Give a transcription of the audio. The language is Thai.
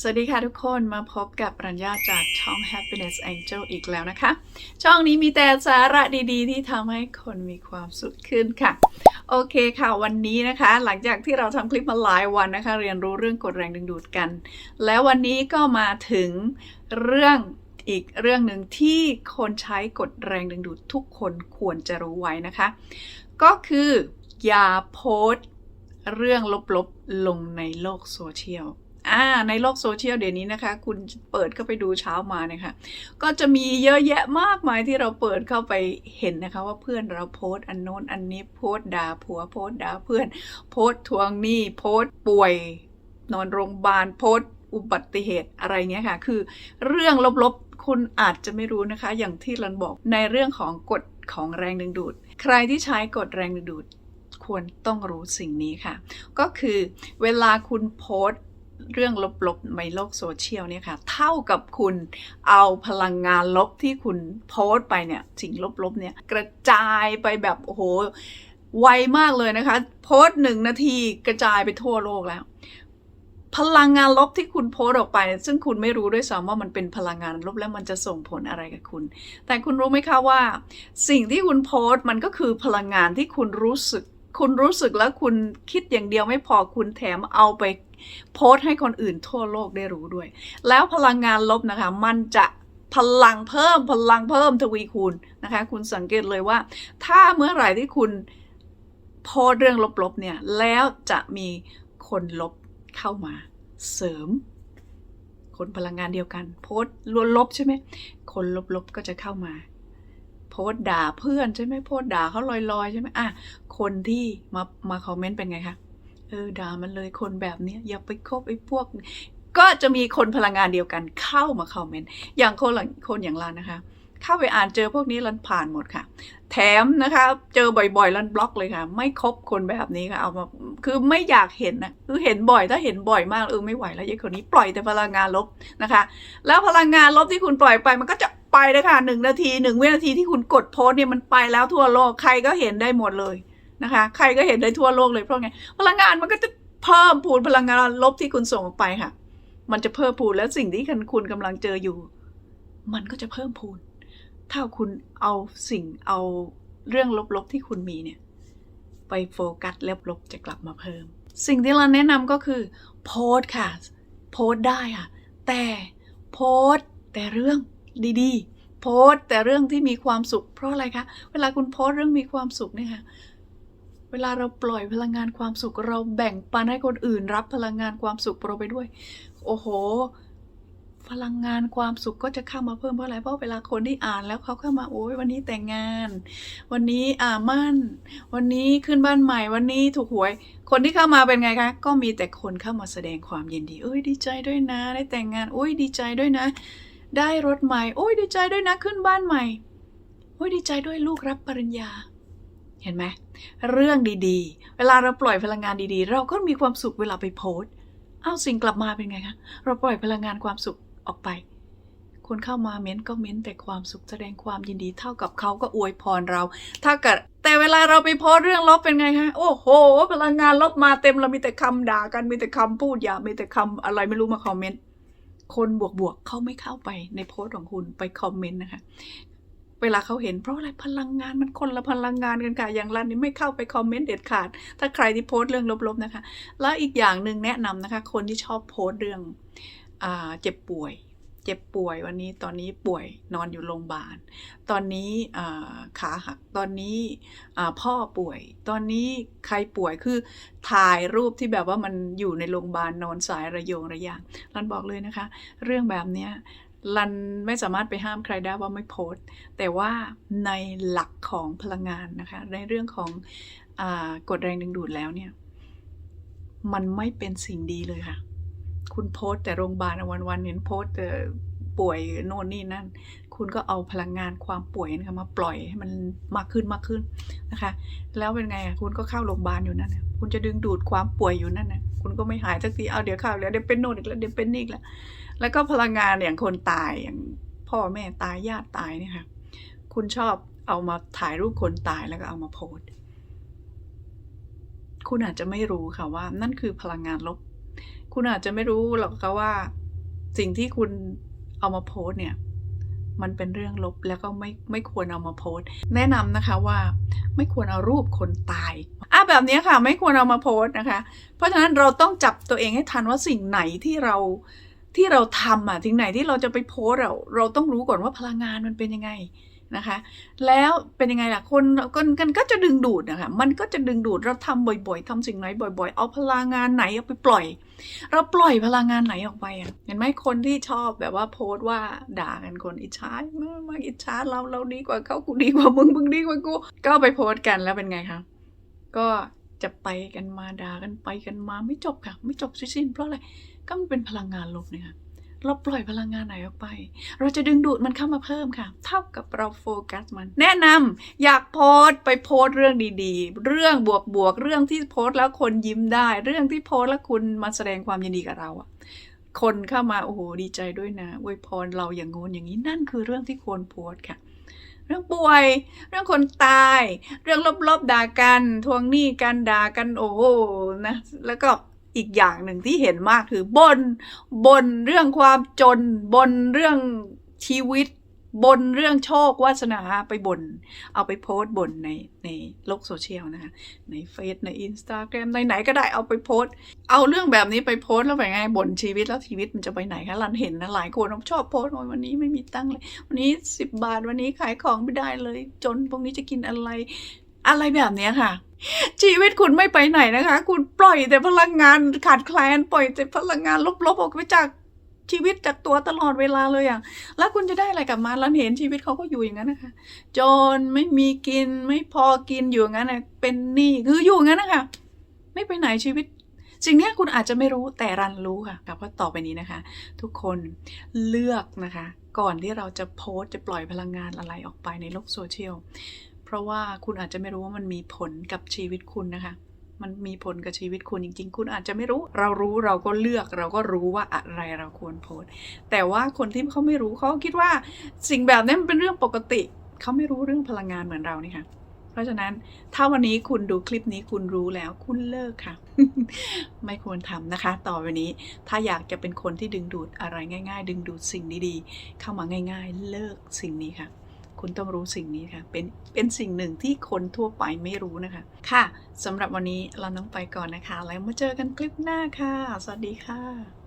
สวัสดีค่ะทุกคนมาพบกับรัญญาจากช่อง Happiness Angel อีกแล้วนะคะ ช่องนี้มีแต่สาระดีๆ ที่ทำให้คนมีความสุขขึ้นค่ะ โอเคค่ะวันนี้นะคะ หลังจากที่เราทำคลิปมาหลายวันนะคะ เรียนรู้เรื่องกฎแรงดึงดูดกัน แล้ววันนี้ก็มาถึงเรื่องอีกเรื่องหนึ่งที่คนใช้กฎแรงดึงดูดทุกคนควรจะรู้ไว้นะคะ ก็คืออย่าโพสต์เรื่องลบๆลงในโลกโซเชียล อ่าในโลกโซเชียลเดี๋ยวนี้นะคะ คุณเปิดเข้าไปดูเช้ามาเนี่ยค่ะก็จะมีเยอะแยะมากมายที่เราเปิดเข้าไปเห็นนะคะ ว่าเพื่อนเราโพสต์อันโน้นอันนี้โพสต์ด่าผัวโพสต์ด่าเพื่อน โพสต์ทวงหนี้โพสต์ป่วย นอนโรงพยาบาลโพสต์อุบัติเหตุอะไรเงี้ยค่ะ คือเรื่องลบๆ คุณอาจจะไม่รู้นะคะ อย่างที่รันบอกในเรื่องของกฎของแรงดึงดูด ใครที่ใช้กฎแรงดึงดูด ควรต้องรู้สิ่งนี้ค่ะ ก็คือเวลาคุณโพสต์ เรื่องลบๆในโลกโซเชียลเนี่ยค่ะ เท่ากับคุณเอาพลังงานลบที่คุณโพสต์ไปเนี่ยสิ่งลบๆเนี่ยกระจายไปแบบโอ้โหไวมากเลยนะคะ โพสต์หนึ่งนาทีกระจายไปทั่วโลกแล้ว พลังงานลบที่คุณโพสต์ออกไป ซึ่งคุณไม่รู้ด้วยซ้ำว่ามันเป็นพลังงานลบแล้วมันจะส่งผลอะไรกับคุณ แต่คุณรู้ไหมคะว่า สิ่งที่คุณโพสต์มันก็คือพลังงานที่คุณรู้สึก คุณรู้สึกแล้วคุณคิดอย่างเดียวไม่พอคุณแถมเอาไปโพสให้คนอื่นทั่วโลกได้รู้ด้วย แล้วพลังงานลบนะคะ มันจะพลังเพิ่มพลังเพิ่มทวีคูณนะคะ คุณสังเกตเลยว่า ถ้าเมื่อไหร่ที่คุณโพสเรื่องลบๆเนี่ยแล้วจะมีคนลบเข้ามาเสริม คนพลังงานเดียวกัน โพสต์ลวนลบใช่ไหมคนลบๆก็จะเข้ามา โพสต์ด่าเพื่อนใช่ไหมโพสต์ด่าเขาลอยๆใช่ไหมอะคนที่มามาคอมเมนต์เป็นไงคะเออด่ามันเลยคนแบบเนี้ยอย่าไปคบไอ้พวก ก็จะมีคนพลังงานเดียวกันเข้ามาคอมเมนต์อย่างคนคนอย่างรันนะคะ เข้าไปอ่านเจอพวกนี้รันผ่านหมดค่ะ แถมนะคะ เจอบ่อยๆรันบล็อกเลยค่ะ ไม่คบคนแบบนี้ค่ะเอามาคือไม่อยากเห็นนะคือเห็นบ่อยถ้าเห็นบ่อยมากเออไม่ไหวแล้วยายคนนี้ปล่อยแต่พลังงานลบนะคะ แล้วพลังงานลบที่คุณปล่อยไปมันก็จะ ไปเลยค่ะหนึ่งนาทีหนึ่งวินาทีที่คุณกดโพสเนี่ยมันไปแล้วทั่วโลกใครก็เห็นได้หมดเลยนะคะ ใครก็เห็นได้ทั่วโลกเลยเพราะไงพลังงานมันก็จะเพิ่มพูนพลังงานลบที่คุณส่งออกไปค่ะ มันจะเพิ่มพูนแล้วสิ่งที่คุณกำลังเจออยู่ มันก็จะเพิ่มพูน ถ้าคุณเอาสิ่งเอาเรื่องลบๆที่คุณมีเนี่ยไปโฟกัสแล้วลบจะกลับมาเพิ่ม สิ่งที่เราแนะนำก็คือโพสค่ะ โพสได้ค่ะ แต่โพสแต่เรื่อง ดีๆ โพสต์แต่เรื่องที่มีความสุข เพราะอะไรคะ เวลาคุณโพสต์เรื่องมีความสุขเนี่ยค่ะเวลาเราปล่อยพลังงานความสุข เราแบ่งปันให้คนอื่น รับพลังงานความสุขเราไปด้วย โอ้โห พลังงานความสุขก็จะเข้ามาเพิ่มเพราะอะไรเพราะเวลาคนที่อ่านแล้วเขาเข้ามาโอ้ยวันนี้แต่งงาน วันนี้อ่ามั่น วันนี้ขึ้นบ้านใหม่ วันนี้ถูกหวย คนที่เข้ามาเป็นไงคะก็มีแต่คนเข้ามาแสดงความยินดี เอ้ยดีใจด้วยนะ ได้แต่งงานโอ้ยดีใจด้วยนะ ได้รถใหม่ โอ้ยดีใจด้วยนะขึ้นบ้านใหม่ โอ้ยดีใจด้วยลูกรับปริญญา เห็นไหมเรื่องดีๆ เวลาเราปล่อยพลังงานดีๆ เราก็มีความสุขเวลาไปโพสต์เอ้าสิ่งกลับมาเป็นไงคะเราปล่อยพลังงานความสุขออกไป คนเข้ามาเม้นก็เม้นแต่ความสุขแสดงความยินดีเท่ากับเขาก็อวยพรเรา ถ้าเกิดแต่เวลาเราไปโพสเรื่องลบเป็นไงคะโอ้โห พลังงานลบมาเต็มเรามีแต่คำด่ากันมีแต่คำพูดหยาบมีแต่คำอะไรไม่รู้มาคอมเมนต์ คนบวกๆเขาไม่เข้าไปในโพสต์ของคุณไปคอมเมนต์นะคะ เวลาเขาเห็นเพราะอะไรพลังงานมันคนละพลังงานกันค่ะ อย่างรันนี่ไม่เข้าไปคอมเมนต์เด็ดขาด ถ้าใครที่โพสต์เรื่องลบๆนะคะ แล้วอีกอย่างหนึ่งแนะนำนะคะ คนที่ชอบโพสต์เรื่องอเจ็บป่วย เจ็บป่วยวันนี้ตอนนี้ป่วยนอนอยู่โรงพยาบาล ตอนนี้ขาหักตอนนี้พ่อป่วย ตอนนี้ใครป่วยคือถ่ายรูปที่แบบว่ามันอยู่ในโรงพยาบาลนอนสายระโยงระยางรันบอกเลยนะคะ เรื่องแบบเนี้ยรันไม่สามารถไปห้ามใครได้ว่าไม่โพสต์แต่ว่าในหลักของพลังงานนะคะในเรื่องของอกฎแรงดึงดูดแล้วเนี่ยมันไม่เป็นสิ่งดีเลยค่ะ คุณโพสแต่โรงพยาบาลวันวันเห็นโพสแต่ป่วยโน่นนี่นั่น คุณก็เอาพลังงานความป่วยนะคะมาปล่อยให้มันมากขึ้นมากขึ้นนะคะ แล้วเป็นไงอะคุณก็เข้าโรงพยาบาลอยู่นั่นนะคุณจะดึงดูดความป่วยอยู่นั่นนะคุณก็ไม่หายสักทีเอาเดี๋ยวเข้าแล้วเดี๋ยวเป็นโน่นอีกแล้วเดี๋ยวเป็นนี่อีกแล้วแล้วก็พลังงานอย่างคนตายอย่างพ่อแม่ตายญาติตายเนี่ยค่ะคุณชอบเอามาถ่ายรูปคนตายแล้วก็เอามาโพสคุณอาจจะไม่รู้ค่ะว่านั่นคือพลังงานลบ คุณอาจจะไม่รู้หรอกค่ะว่า สิ่งที่คุณเอามาโพสเนี่ย มันเป็นเรื่องลบแล้วก็ไม่ไม่ควรเอามาโพสแนะนำนะคะว่าไม่ควรเอารูปคนตายอะแบบนี้ค่ะ ไม่ควรเอามาโพสนะคะ เพราะฉะนั้นเราต้องจับตัวเองให้ทันว่าสิ่งไหนที่เราที่เราทำอะสิ่งไหนที่เราจะไปโพสเราเราต้องรู้ก่อนว่าพลังงานมันเป็นยังไง นะคะ แล้วเป็นยังไงล่ะคนคนกันก็จะดึงดูดนะคะมันก็จะดึงดูดเราทำบ่อย ๆทำสิ่งไหนบ่อย ๆ เอาพลังงานไหนเอาไปปล่อย เราปล่อยพลังงานไหนออกไปอะเห็นไหมคนที่ชอบแบบว่าโพสต์ว่าด่ากันคนอิจฉามามาอิจฉาเราเราดีกว่าเขากูดีกว่ามึงมึงดีกว่ากูก็ไปโพสต์กันแล้วเป็นไงคะก็จะไปกันมาด่ากันไปกันมาไม่จบค่ะ ไม่จบสิ้น เพราะอะไรก็มันเป็นพลังงานลบเนี่ยค่ะ เราปล่อยพลังงานไหนออกไป เราจะดึงดูดมันเข้ามาเพิ่มค่ะ เท่ากับเราโฟกัสมัน แนะนำอยากโพสต์ไปโพสต์เรื่องดีๆ เรื่องบวกๆเรื่องที่โพสต์แล้วคนยิ้มได้ เรื่องที่โพสต์แล้วคุณมาแสดงความยินดีกับเราอะคนเข้ามาโอ้โหดีใจด้วยนะอวยพรเราอย่างงู้นอย่างนี้นั่นคือเรื่องที่ควรโพสต์ค่ะเรื่องป่วย เรื่องคนตาย เรื่องลบๆด่ากัน ทวงหนี้กันด่ากันโอ้โหนะ แล้วก็ อีกอย่างหนึ่งที่เห็นมากคือบนบนเรื่องความจนบนเรื่องชีวิต บนเรื่องโชควาสนาไปบน เอาไปโพสต์บนในในโลกโซเชียลนะคะในเฟซในอินสตาแกรมในไหนก็ได้เอาไปโพสต์เอาเรื่องแบบนี้ไปโพสต์แล้วไปไงบ่นชีวิตแล้วชีวิตมันจะไปไหนคะรันเห็นนะหลายคนชอบโพสต์วันนี้ไม่มีตังค์เลย วันนี้สิบบาทวันนี้ขายของไม่ได้เลย จนพวกนี้จะกินอะไรอะไรแบบเนี้ยค่ะ ชีวิตคุณไม่ไปไหนนะคะ คุณปล่อยแต่พลังงานขาดแคลน ปล่อยแต่พลังงานลบๆออกไปจากชีวิตจากตัวตลอดเวลาเลยอะ แล้วคุณจะได้อะไรกลับมาแล้วเห็นชีวิตเขาก็อยู่อย่างนั้นนะคะ จนไม่มีกินไม่พอกินอยู่อย่างนั้นเป็นหนี้คืออยู่อย่างนั้นนะคะ ไม่ไปไหนชีวิตสิ่งนี้คุณอาจจะไม่รู้แต่รันรู้ค่ะกับว่าต่อไปนี้นะคะ ทุกคนเลือกนะคะ ก่อนที่เราจะโพสต์จะปล่อยพลังงานอะไรออกไปในโลกโซเชียล เพราะว่าคุณอาจจะไม่รู้ว่ามันมีผลกับชีวิตคุณนะคะ มันมีผลกับชีวิตคุณจริง ๆ คุณอาจจะไม่รู้ เรารู้เราก็เลือกเราก็รู้ว่าอะไรเราควรโพสต์แต่ว่าคนที่เขาไม่รู้เขาคิดว่าสิ่งแบบนี้มันเป็นเรื่องปกติ เขาไม่รู้เรื่องพลังงานเหมือนเรานี่ค่ะเพราะฉะนั้นถ้าวันนี้คุณดูคลิปนี้คุณรู้แล้วคุณเลิกค่ะ ไม่ควรทำนะคะ ต่อไปนี้ถ้าอยากจะเป็นคนที่ดึงดูดอะไรง่าย ๆ ดึงดูดสิ่งดีๆ เข้ามาง่าย ๆ เลิกสิ่งนี้ค่ะ คุณต้องรู้สิ่งนี้ค่ะ เป็นเป็นสิ่งหนึ่งที่คนทั่วไปไม่รู้นะคะ ค่ะสำหรับวันนี้เราต้องไปก่อนนะคะ แล้วมาเจอกันคลิปหน้าค่ะ สวัสดีค่ะ